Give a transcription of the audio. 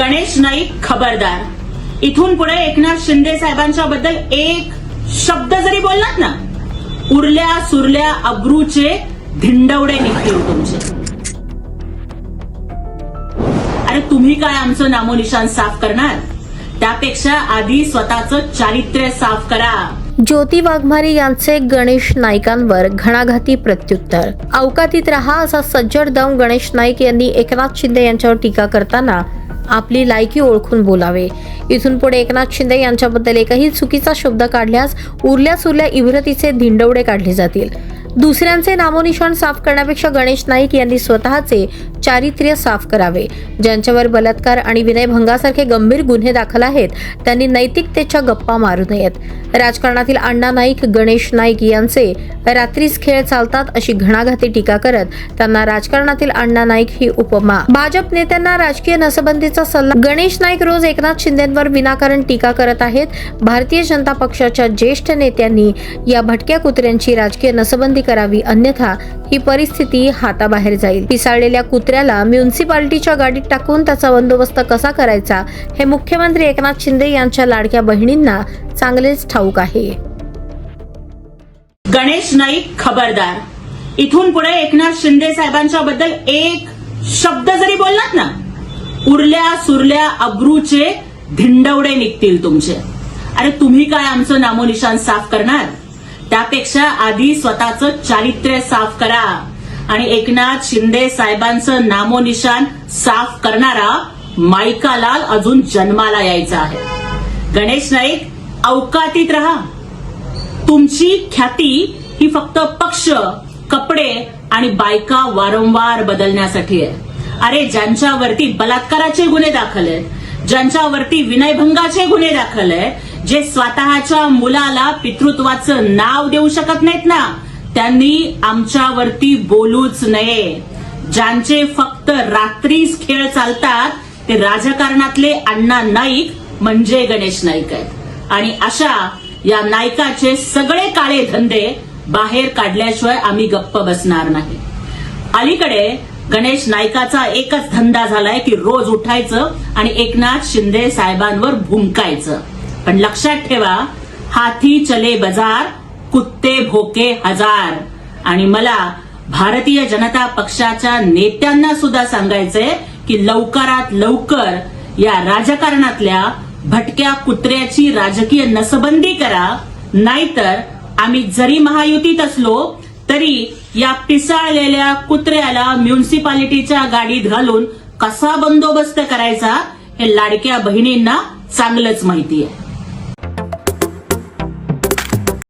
गणेश नाईक खबरदार. इथून पुढे एकनाथ शिंदे साहेबांच्या बद्दल एक शब्द जरी बोललात ना उरल्या सुरल्या अब्रूचे धिंडवडे निघतील तुमचे. अरे तुम्ही काय आमचं नामोनिशान साफ करणार? त्यापेक्षा आधी स्वतःचं चारित्र्य साफ करा. ज्योती वाघमारे यांचे गणेश नाईकांवर घणाघाती प्रत्युत्तर. अवकातीत रहा असा सज्जड दम गणेश नाईक यांनी एकनाथ शिंदे यांच्यावर टीका करताना आपली लायकी ओळखून बोलावे. इथून पुढे एकनाथ शिंदे यांच्याबद्दल एकही चुकीचा शब्द काढल्यास उरल्या सुरल्या इव्रतीचे धिंडवडे काढले जातील. दुसऱ्यांचे नामोनिशाण साफ करण्यापेक्षा गणेश नाईक यांनी स्वतःचे चारित्र्य साफ करावे. ज्यांच्यावर बलात्कार आणि विनयभंगासारखे गंभीर गुन्हे दाखल आहेत त्यांनी नैतिकतेच्या गप्पा मारू नयेत. राजकारणातील अण्णा नाईक गणेश नाईक यांचे रात्रीच खेळ चालतात अशी घणाघाती टीका करत त्यांना राजकारणातील अण्णा नाईक ही उपमा. भाजप नेत्यांना राजकीय नसबंदीचा सल्ला गणेश नाईक रोज एकनाथ शिंदेंवर विनाकारण टीका करत आहेत. भारतीय जनता पक्षाच्या ज्येष्ठ नेत्यांनी या भटक्या कुत्र्यांची राजकीय नसबंदी करावी अन्यथा ही परिस्थिती हाताबाहेर जाईल. पिसाळलेल्या कुत्र्याला म्युन्सिपाल्टीच्या गाडीत टाकून त्याचा बंदोबस्त कसा करायचा हे मुख्यमंत्री एकनाथ शिंदे यांच्या लाडक्या बहिणींना चांगलेच ठाऊक आहे. गणेश नाईक खबरदार. इथून पुढे एकनाथ शिंदे साहेबांच्या बद्दल एक शब्द जरी बोललात ना उरल्या सुरल्या अब्रूचे धिंडवडे निघतील तुमचे. अरे तुम्ही काय आमचं नामोनिशान साफ करणार? त्यापेक्षा आधी स्वतःचं चारित्र्य साफ करा. आणि एकनाथ शिंदे साहेबांचं नामोनिशान साफ करणारा मायकालाल अजून जन्माला यायचा आहे. गणेश नाईक अवकातीत रहा. तुमची ख्याती ही फक्त पक्ष कपडे आणि बायका वारंवार बदलण्यासाठी आहे. अरे ज्यांच्यावरती बलात्काराचे गुन्हे दाखल आहेत ज्यांच्यावरती विनयभंगाचे गुन्हे दाखल आहे जे स्वतःच्या मुलाला पितृत्वाचं नाव देऊ शकत नाहीत ना त्यांनी आमच्यावरती बोलूच नये. ज्यांचे फक्त रात्रीच खेळ चालतात ते राजकारणातले अण्णा नाईक म्हणजे गणेश नाईक आहेत. आणि अशा या नायकाचे सगळे काळे धंदे बाहेर काढल्याशिवाय आम्ही गप्प बसणार नाही. अलीकडे गणेश नायकाचा एकच धंदा झालाय की रोज उठायचं आणि एकनाथ शिंदे साहेबांवर भुंकायचं. पण लक्षात ठेवा हाथी चले बजार कुत्ते भोके हजार. आणि मला भारतीय जनता पक्षाच्या नेत्यांना सुद्धा सांगायचंय की लवकरात लवकर या राजकारणातल्या भटक्या कुत्र्याची राजकीय नसबंदी करा. नाहीतर आम्ही जरी महायुतीत असलो तरी या पिसाळलेल्या कुत्र्याला म्युन्सिपालिटीच्या गाडीत घालून कसा बंदोबस्त करायचा हे लाडक्या बहिणींना चांगलंच माहिती आहे.